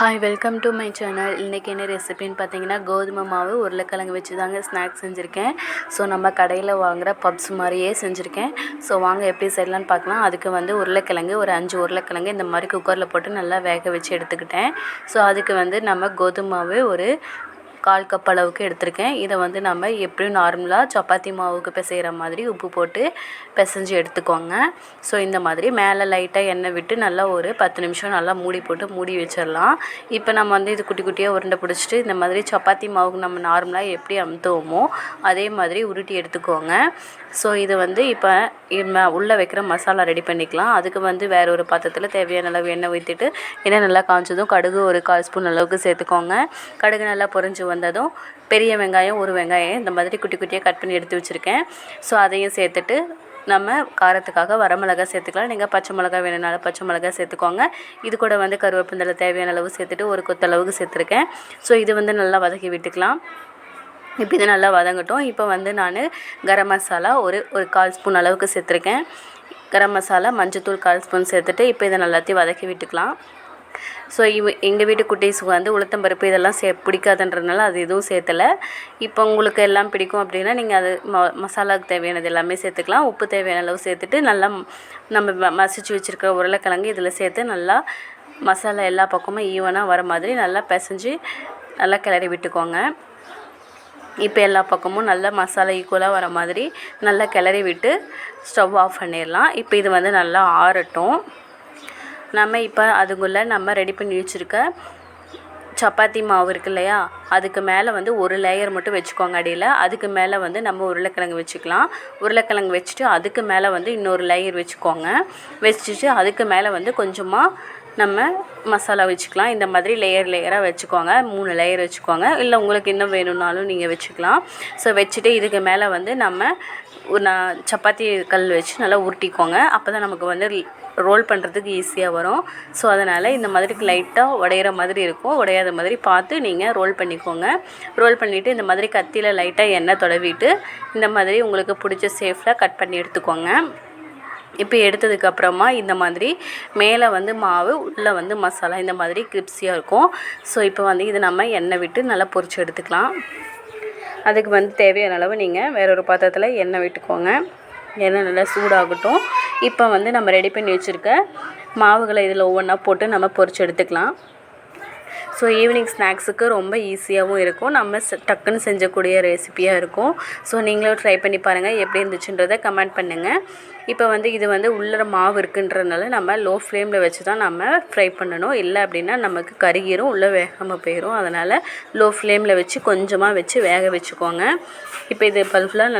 Hi welcome to my channel இன்றைக்கி என்ன ரெசிபின்னு பார்த்தீங்கன்னா கோதுமை மாவு உருளைக்கிழங்கு வச்சு தாங்க ஸ்நாக்ஸ் செஞ்சுருக்கேன். ஸோ நம்ம கடையில் வாங்குகிற பப்ஸ் மாதிரியே செஞ்சுருக்கேன். ஸோ வாங்க எப்படி செய்யலான்னு பார்க்கலாம் அதுக்கு வந்து உருளைக்கிழங்கு ஒரு அஞ்சு உருளைக்கிழங்கு இந்த மாதிரி குக்கரில் போட்டு நல்லா வேக வச்சு எடுத்துக்கிட்டேன். ஸோ அதுக்கு வந்து நம்ம கோதுமை மாவு ஒரு கால் கப் அளவுக்கு எடுத்திருக்கேன். இதை வந்து நம்ம எப்படியும் நார்மலாக சப்பாத்தி மாவுக்கு பிசைகிற மாதிரி உப்பு போட்டு பிசைஞ்சு எடுத்துக்கோங்க. ஸோ இந்த மாதிரி மேலே லைட்டாக எண்ணெய் விட்டு நல்லா ஒரு பத்து நிமிஷம் நல்லா மூடி போட்டு மூடி வச்சிடலாம். இப்போ நம்ம வந்து இது குட்டி குட்டியாக உருண்டை பிடிச்சிட்டு இந்த மாதிரி சப்பாத்தி மாவுக்கு நம்ம நார்மலாக எப்படி அமுத்துவோமோ அதே மாதிரி உருட்டி எடுத்துக்கோங்க. ஸோ இது வந்து இப்போ உள்ளே வைக்கிற மசாலா ரெடி பண்ணிக்கலாம். அதுக்கு வந்து வேறு ஒரு பாத்திரத்தில் தேவையான அளவு எண்ணெய் ஊற்றிட்டு எண்ணெய் நல்லா காய்ச்சதும் கடுகு ஒரு கால் ஸ்பூன் அளவுக்கு சேர்த்துக்கோங்க. கடுகு நல்லா பொறிஞ்சு வந்ததும் பெரிய வெங்காயம் ஒரு வெங்காயம் இந்த மாதிரி குட்டி குட்டியாக கட் பண்ணி எடுத்து வச்சுருக்கேன். ஸோ அதையும் சேர்த்துட்டு நம்ம காரத்துக்காக வரமிளகா சேர்த்துக்கலாம். நீங்கள் பச்சை மிளகா வேணுனாலும் பச்சை மிளகா சேர்த்துக்கோங்க. இது கூட வந்து கருவேப்பிந்தலை தேவையான அளவு சேர்த்துட்டு ஒரு கொத்தளவுக்கு சேர்த்துருக்கேன். ஸோ இது வந்து நல்லா வதக்கி விட்டுக்கலாம். இப்போ இது நல்லா வதங்கட்டும். இப்போ வந்து நான் கரம் மசாலா ஒரு ஒரு கால் ஸ்பூன் அளவுக்கு சேர்த்துருக்கேன். கரம் மசாலா மஞ்சத்தூள் கால் ஸ்பூன் சேர்த்துட்டு இப்போ இதை நல்லாத்தையும் வதக்கி விட்டுக்கலாம். ஸோ இவ எங்கள் வீட்டு குட்டீஸுக்கு வந்து உளுத்தம்பருப்பு இதெல்லாம் சே பிடிக்காதுன்றதுனால அது எதுவும் சேர்த்தலை. இப்போ உங்களுக்கு எல்லாம் பிடிக்கும் அப்படின்னா நீங்கள் அது ம மசாலாவுக்கு தேவையானது எல்லாமே சேர்த்துக்கலாம். உப்பு தேவையான அளவு சேர்த்துட்டு நல்லா நம்ம மசிச்சு வச்சுருக்க உருளைக்கிழங்கு இதில் சேர்த்து நல்லா மசாலா எல்லா பக்கமும் ஈவனாக வர மாதிரி நல்லா பிசைஞ்சு நல்லா கிளறி விட்டுக்கோங்க. இப்போ எல்லா பக்கமும் நல்லா மசாலா ஈக்குவலாக வர மாதிரி நல்லா கிளறி விட்டு ஸ்டவ் ஆஃப் பண்ணிடலாம். இப்போ இது வந்து நல்லா ஆறட்டும். நம்ம இப்போ அதுக்குள்ளே நம்ம ரெடி பண்ணி வச்சுருக்க சப்பாத்தி மாவு இருக்கு இல்லையா? அதுக்கு மேலே வந்து ஒரு லேயர் மட்டும் வச்சுக்கோங்க அடியில். அதுக்கு மேலே வந்து நம்ம உருளைக்கிழங்கு வச்சுக்கலாம். உருளைக்கிழங்கு வச்சுட்டு அதுக்கு மேலே வந்து இன்னொரு லேயர் வச்சுக்கோங்க. வச்சுட்டு அதுக்கு மேலே வந்து கொஞ்சமாக நம்ம மசாலா வச்சுக்கலாம். இந்த மாதிரி லேயர் லேயராக வச்சுக்கோங்க. மூணு லேயர் வச்சுக்கோங்க. இல்லை உங்களுக்கு இன்னும் வேணும்னாலும் நீங்கள் வச்சுக்கலாம். ஸோ வச்சுட்டு இதுக்கு மேலே வந்து நம்ம நான் சப்பாத்தி கல் வச்சு நல்லா உருட்டிக்கோங்க. அப்போ தான் நமக்கு வந்து ரோல் பண்ணுறதுக்கு ஈஸியாக வரும். ஸோ அதனால் இந்த மாதிரி லைட்டாக உடையிற மாதிரி இருக்கும். உடையாத மாதிரி பார்த்து நீங்கள் ரோல் பண்ணிக்கோங்க. ரோல் பண்ணிவிட்டு இந்த மாதிரி கத்தியில் லைட்டாக எண்ணெய் தொடவிட்டு இந்த மாதிரி உங்களுக்கு பிடிச்ச சேஃபில் கட் பண்ணி எடுத்துக்கோங்க. இப்போ எடுத்ததுக்கப்புறமா இந்த மாதிரி மேலே வந்து மாவு உள்ளே வந்து மசாலா இந்த மாதிரி கிரிப்ஸியாக இருக்கும். ஸோ இப்போ வந்து இது நம்ம எண்ணெய் விட்டு நல்லா பொரிச்சு எடுத்துக்கலாம். அதுக்கு வந்து தேவையான அளவு நீங்கள் வேற ஒரு பாத்திரத்தில் எண்ணெய் விட்டுக்கோங்க. எண்ணெய் நல்லா சூடாகட்டும். இப்போ வந்து நம்ம ரெடி பண்ணி வச்சுருக்க மாவுகளை இதில் ஒவ்வொன்றா போட்டு நம்ம பொரிச்சு எடுத்துக்கலாம். ஸோ ஈவினிங் ஸ்நாக்ஸுக்கு ரொம்ப ஈஸியாகவும் இருக்கும். நம்ம டக்குன்னு செஞ்சக்கூடிய ரெசிப்பியாக இருக்கும். ஸோ நீங்களும் ட்ரை பண்ணி பாருங்கள் எப்படி இருந்துச்சுன்றதை கமெண்ட் பண்ணுங்கள் இப்போ வந்து இது வந்து உள்ளர மாவு இருக்குன்றதுனால நம்ம லோ ஃப்ளேமில் வச்சு தான் நம்ம ஃப்ரை பண்ணணும். இல்லை அப்படின்னா நமக்கு கருகிரும் உள்ளே வேகாமல் போயிடும் அதனால் லோ ஃப்ளேமில் வச்சு கொஞ்சமாக வச்சு வேக வச்சுக்கோங்க. இப்போ இது பல்ஃபுல்லாக நல்லா